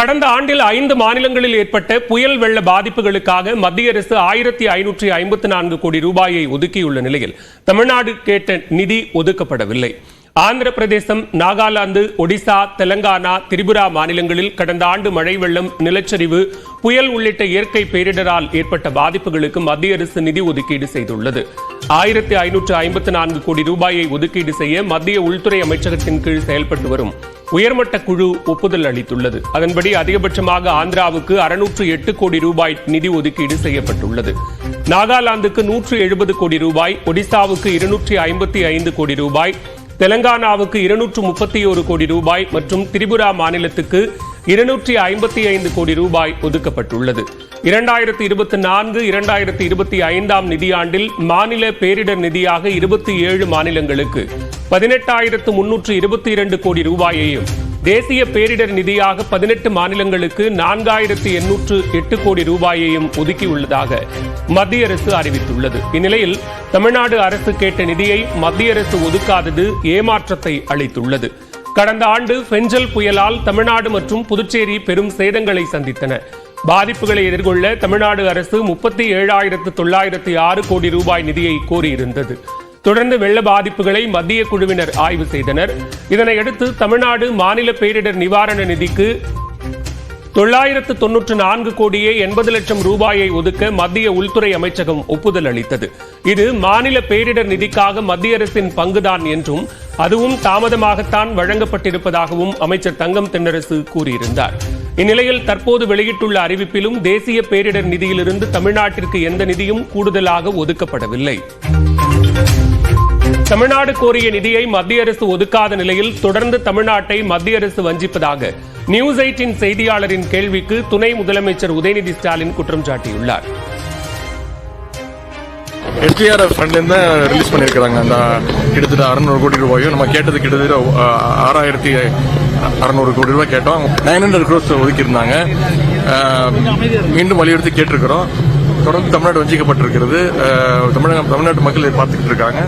கடந்த ஆண்டில் ஐந்து மாநிலங்களில் ஏற்பட்ட புயல் வெள்ள பாதிப்புகளுக்காக மத்திய அரசு ஆயிரத்தி ஐநூற்றி ஐம்பத்தி நான்கு கோடி ரூபாயை ஒதுக்கியுள்ள நிலையில் தமிழ்நாடு கேட்ட நிதி ஒதுக்கப்படவில்லை. ஆந்திர பிரதேசம் நாகாலாந்து ஒடிசா தெலங்கானா திரிபுரா மாநிலங்களில் கடந்த ஆண்டு மழை வெள்ளம் நிலச்சரிவு புயல் உள்ளிட்ட இயற்கை பேரிடரால் ஏற்பட்ட பாதிப்புகளுக்கு மத்திய அரசு நிதி ஒதுக்கீடு செய்துள்ளது. ஆயிரத்தி ஐநூற்று ஐம்பத்தி நான்கு கோடி ரூபாயை ஒதுக்கீடு செய்ய மத்திய உள்துறை அமைச்சகத்தின் கீழ் செயல்பட்டு வரும் உயர்மட்ட குழு ஒப்புதல் அளித்துள்ளது. அதன்படி அதிகபட்சமாக ஆந்திராவுக்கு அறுநூற்று எட்டு கோடி ரூபாய் நிதி ஒதுக்கீடு செய்யப்பட்டுள்ளது. நாகாலாந்துக்கு நூற்று எழுபது கோடி ரூபாய் ஒடிசாவுக்கு இருநூற்றி ஐம்பத்தி ஐந்து கோடி ரூபாய் தெலங்கானாவுக்கு இருநூற்று முப்பத்தி ஒரு கோடி ரூபாய் மற்றும் திரிபுரா மாநிலத்துக்கு இருநூற்றி ஐம்பத்தி ஐந்து கோடி ரூபாய் ஒதுக்கப்பட்டுள்ளது. இரண்டாயிரத்தி இருபத்தி நான்கு இரண்டாயிரத்தி இருபத்தி ஐந்தாம் நிதியாண்டில் மாநில பேரிடர் நிதியாக இருபத்தி ஏழு மாநிலங்களுக்கு பதினெட்டாயிரத்து முன்னூற்று இருபத்தி இரண்டு கோடி ரூபாயையும் தேசிய பேரிடர் நிதியாக பதினெட்டு மாநிலங்களுக்கு நான்காயிரத்து எண்ணூற்று எட்டு கோடி ரூபாயையும் ஒதுக்கியுள்ளதாக மத்திய அரசு அறிவித்துள்ளது. இந்நிலையில் தமிழ்நாடு அரசு கேட்ட நிதியை மத்திய அரசு ஒதுக்காதது ஏமாற்றத்தை அளித்துள்ளது. கடந்த ஆண்டு பெஞ்சல் புயலால் தமிழ்நாடு மற்றும் புதுச்சேரி பெரும் சேதங்களை சந்தித்தன. பாதிப்புகளை எதிர்கொள்ள தமிழ்நாடு அரசு முப்பத்தி ஏழாயிரத்து தொள்ளாயிரத்தி ஆறு கோடி ரூபாய் நிதியை கோரியிருந்தது. தொடர்ந்து வெள்ள பாதிப்புகளை மத்திய குழுவினர் ஆய்வு செய்தனர். இதனையடுத்து தமிழ்நாடு மாநில பேரிடர் நிவாரண நிதிக்கு தொள்ளாயிரத்து தொன்னூற்று நான்கு கோடியே எண்பது லட்சம் ரூபாயை ஒதுக்க மத்திய உள்துறை அமைச்சகம் ஒப்புதல் அளித்தது. இது மாநில பேரிடர் நிதிக்காக மத்திய அரசின் பங்குதான் என்றும் அதுவும் தாமதமாகத்தான் வழங்கப்பட்டிருப்பதாகவும் அமைச்சர் தங்கம் தென்னரசு கூறியிருந்தார். இந்நிலையில் தற்போது வெளியிட்டுள்ள அறிவிப்பிலும் தேசிய பேரிடர் நிதியிலிருந்து தமிழ்நாட்டிற்கு எந்த நிதியும் கூடுதலாக ஒதுக்கப்படவில்லை. தமிழ்நாடு கோரிய நிதியை மத்திய அரசு ஒதுக்காத நிலையில் தொடர்ந்து தமிழ்நாட்டை மத்திய அரசு வஞ்சிப்பதாக நியூஸ் எயிட்டின் செய்தியாளரின் கேள்விக்கு துணை முதலமைச்சர் உதயநிதி ஸ்டாலின் குற்றம் சாட்டியுள்ளார். எஸ்டிஆர்எஃப் ஃபண்ட்லேருந்து ரிலீஸ் பண்ணியிருக்கிறாங்க. அந்த கிட்டத்தட்ட அறநூறு கோடி ரூபாயும் நம்ம கேட்டது கிட்டத்தட்ட ஆறாயிரத்தி அறநூறு கோடி ரூபாய் கேட்டோம். நைன் ஹண்ட்ரட் க்ரோஸ் ஒதுக்கியிருந்தாங்க. மீண்டும் வலியுறுத்தி கேட்டிருக்கிறோம். தொடர்ந்து தமிழ்நாடு வஞ்சிக்கப்பட்டிருக்கிறது. தமிழக தமிழ்நாட்டு மக்கள் பார்த்துக்கிட்டு இருக்காங்க.